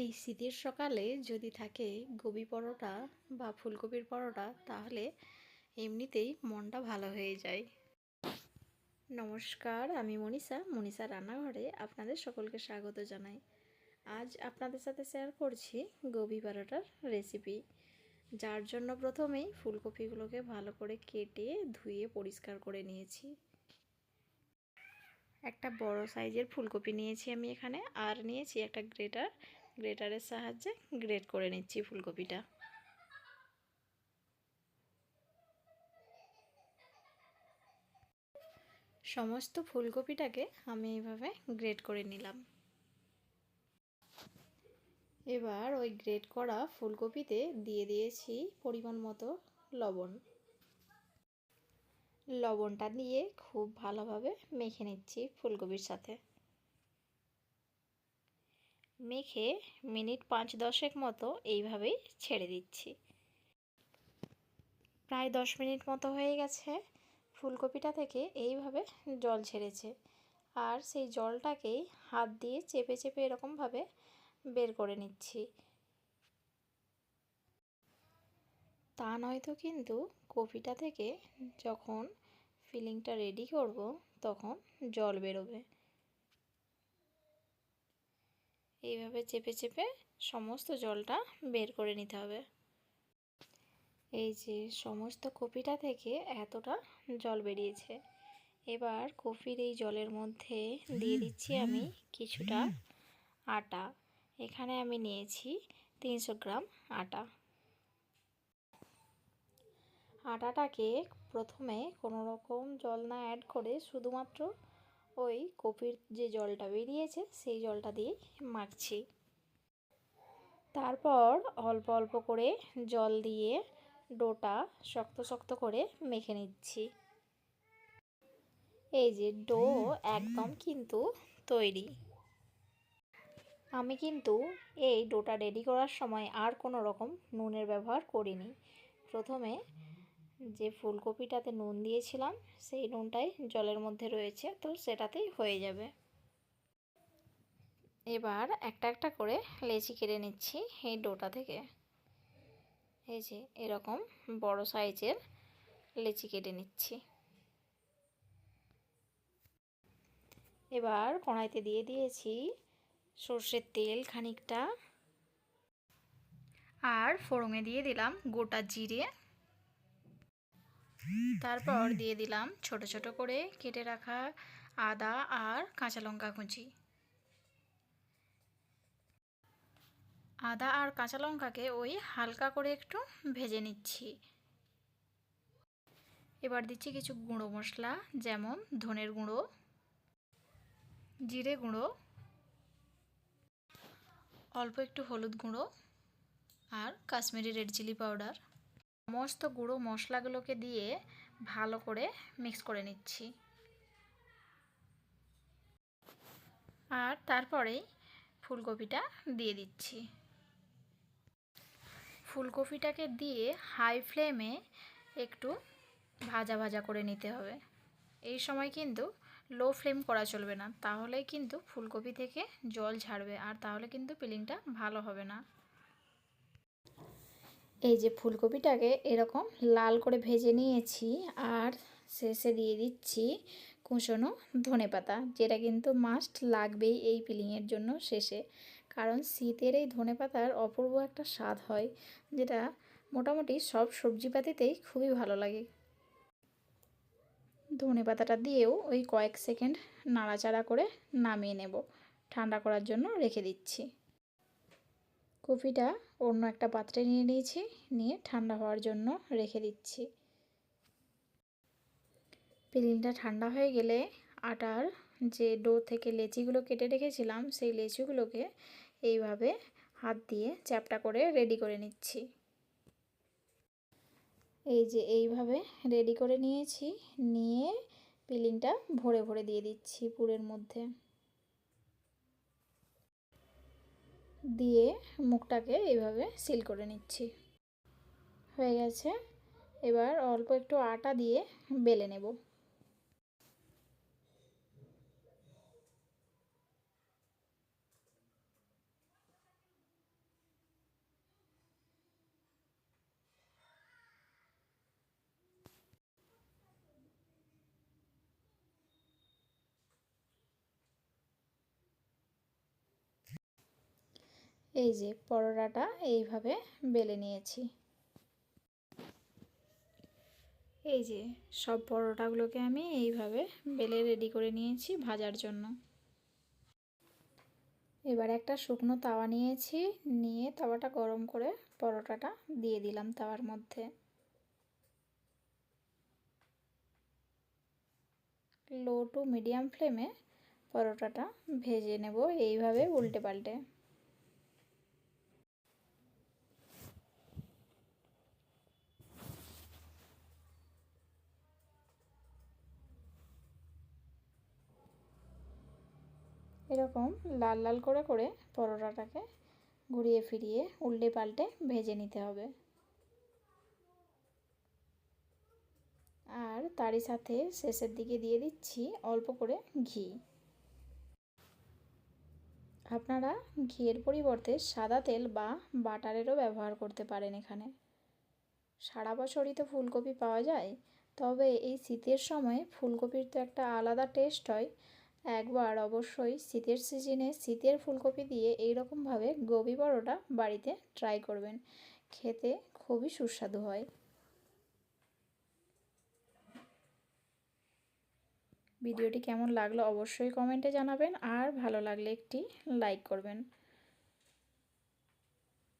এই শীতের সকালে যদি থাকে গোবি পরোটা বা ফুলকপির পরোটা, তাহলে এমনিতেই মনটা ভালো হয়ে যায়। নমস্কার, আমি মনীষা মনীষা রান্নাঘরে আপনাদের সকলকে স্বাগত জানাই। আজ আপনাদের সাথে শেয়ার করছি গোবি পরোটার রেসিপি যার জন্য প্রথমেই ফুলকপিগুলোকে ভালো করে কেটে, ধুয়ে পরিষ্কার করে নিয়েছি। একটা বড় সাইজের ফুলকপি নিয়েছি আমি এখানে, আর নিয়েছি একটা গ্রেটার গ্রেটারের সাহায্যে গ্রেট করে নিচ্ছি ফুলকপিটা। সমস্ত ফুলকপিটাকে আমি এইভাবে গ্রেট করে নিলাম। এবার ওই গ্রেট করা ফুলকপিতে দিয়ে দিয়েছি পরিমাণ মতো লবণ। লবণটা দিয়ে খুব ভালোভাবে মেখে নিচ্ছি ফুলকপির সাথে। মেখে মিনিট পাঁচ দশেক মতো এইভাবেই ছেড়ে দিচ্ছি। প্রায় দশ মিনিট মতো হয়ে গেছে। ফুলকপিটা থেকে এইভাবে জল ছেড়েছে। আর সেই জলটাকেই হাত দিয়ে চেপে চেপে এরকমভাবে বের করে নিচ্ছি। তা নয়তো কিন্তু কপিটা থেকে যখন ফিলিংটা রেডি করব তখন জল বেরোবে। এইভাবে চেপে চেপে সমস্ত জলটা বের করে নিতে হবে। এই যে সমস্ত কপিটা থেকে এতটা জল বেরিয়েছে। এবার কপির এই জলের মধ্যে দিয়ে দিচ্ছি আমি কিছুটা আটা। এখানে আমি নিয়েছি তিনশো গ্রাম আটা। আটাটাকে প্রথমে কোনো রকম জল না অ্যাড করে শুধুমাত্র ওই কপির যে জলটা বেরিয়েছে, সেই জলটা দিয়ে মাখছি। তারপর অল্প অল্প করে জল দিয়ে ডোটা শক্ত শক্ত করে মেখে নিচ্ছি। এই যে ডো একদম কিন্তু তৈরি। আমি কিন্তু এই ডোটা রেডি করার সময় আর কোনো রকম নুনের ব্যবহার করিনি। প্রথমে যে ফুলকপিটাতে নুন দিয়েছিলাম, সেই নুনটাই জলের মধ্যে রয়েছে, তো সেটাতেই হয়ে যাবে। এবার একটা একটা করে লেচি কেটে নিচ্ছি এই ডোটা থেকে। এই যে এরকম বড় সাইজের লেচি কেটে নিচ্ছি। এবার কড়াইতে দিয়ে দিয়েছি সর্ষের তেল খানিকটা। আর ফোড়ঙে দিয়ে দিলাম গোটা জিরে তারপর দিয়ে দিলাম ছোট ছোট করে কেটে রাখা আদা আর কাঁচা লঙ্কা কুচি। আদা আর কাঁচা লঙ্কাকে ওই হালকা করে একটু ভেজে নিচ্ছি। এবার দিচ্ছি কিছু গুঁড়ো মশলা, যেমন ধনের গুঁড়ো, জিরে গুঁড়ো, অল্প একটু হলুদ গুঁড়ো আর কাশ্মীরি রেড চিলি পাউডার। সমস্ত গুঁড়ো মশলাগুলোকে দিয়ে ভালো করে মিক্স করে নিচ্ছি। আর তারপরেই ফুলকপিটা দিয়ে দিচ্ছি। ফুলকপিটাকে দিয়ে হাই ফ্লেমে একটু ভাজা ভাজা করে নিতে হবে। এই সময় কিন্তু লো ফ্লেম করা চলবে না, তাহলেই কিন্তু ফুলকপি থেকে জল ছাড়বে আর তাহলে কিন্তু পিলিংটা ভালো হবে না। এই যে ফুলকপিটাকে এরকম লাল করে ভেজে নিয়েছি আর শেষে দিয়ে দিচ্ছি কুঁচনো ধনে পাতা যেটা কিন্তু মাস্ট লাগবেই এই পিলিংয়ের জন্য শেষে। কারণ শীতের এই ধনে পাতার অপূর্ব একটা স্বাদ হয়, যেটা মোটামুটি সব সবজিপাতিতেই খুবই ভালো লাগে। ধনে পাতাটা দিয়েও ওই কয়েক সেকেন্ড নাড়াচাড়া করে নামিয়ে নেব। ঠান্ডা করার জন্য রেখে দিচ্ছি। কপিটা অন্য একটা পাত্রে নিয়ে নিয়েছি, নিয়ে ঠান্ডা হওয়ার জন্য রেখে দিচ্ছি। পিলিনটা ঠান্ডা হয়ে গেলে আটার যে ডো থেকে লেচিগুলো কেটে রেখেছিলাম, সেই লেচিগুলোকে এইভাবে হাত দিয়ে চ্যাপটা করে রেডি করে নিচ্ছি। এই যে এইভাবে রেডি করে নিয়েছি, নিয়ে পিলিংটা ভরে ভরে দিয়ে দিচ্ছি পুরের মধ্যে। দিয়ে মুখটাকে এইভাবে সিল করে নিচ্ছি। হয়ে গেছে। এবার অল্প একটু আটা দিয়ে বেলে নেব। এই যে পরোটাটা এইভাবে বেলে নিয়েছি। এই যে সব পরোটাগুলোকে আমি এইভাবে বেলে রেডি করে নিয়েছি ভাজার জন্য। এবার একটা শুকনো তাওয়া নিয়েছি, নিয়ে তাওয়াটা গরম করে পরোটাটা দিয়ে দিলাম তাওয়ার মধ্যে। লো টু মিডিয়াম ফ্লেমে পরোটাটা ভেজে নেব এইভাবে উল্টে পাল্টে। এরকম লাল লাল করে করে পরোটাটাকে ঘুরিয়ে ফিরিয়ে উল্টে পাল্টে ভেজে নিতে হবে। আর তারই সাথে শেষের দিকে দিয়ে দিচ্ছি অল্প করে ঘি। আপনারা ঘিয়ের পরিবর্তে সাদা তেল বা বাটারেরও ব্যবহার করতে পারেন এখানে। সারা বছরই তো ফুলকপি পাওয়া যায়, তবে এই শীতের সময় ফুলকপির তো একটা আলাদা টেস্ট হয় একবার অবশ্যই শীতের সিজনে শীতের ফুলকপি দিয়ে এইরকমভাবে গোবি পরোটা বাড়িতে ট্রাই করবেন। খেতে খুবই সুস্বাদু হয়। ভিডিওটি কেমন লাগল অবশ্যই কমেন্টে জানাবেন আর ভালো লাগলে একটি লাইক করবেন।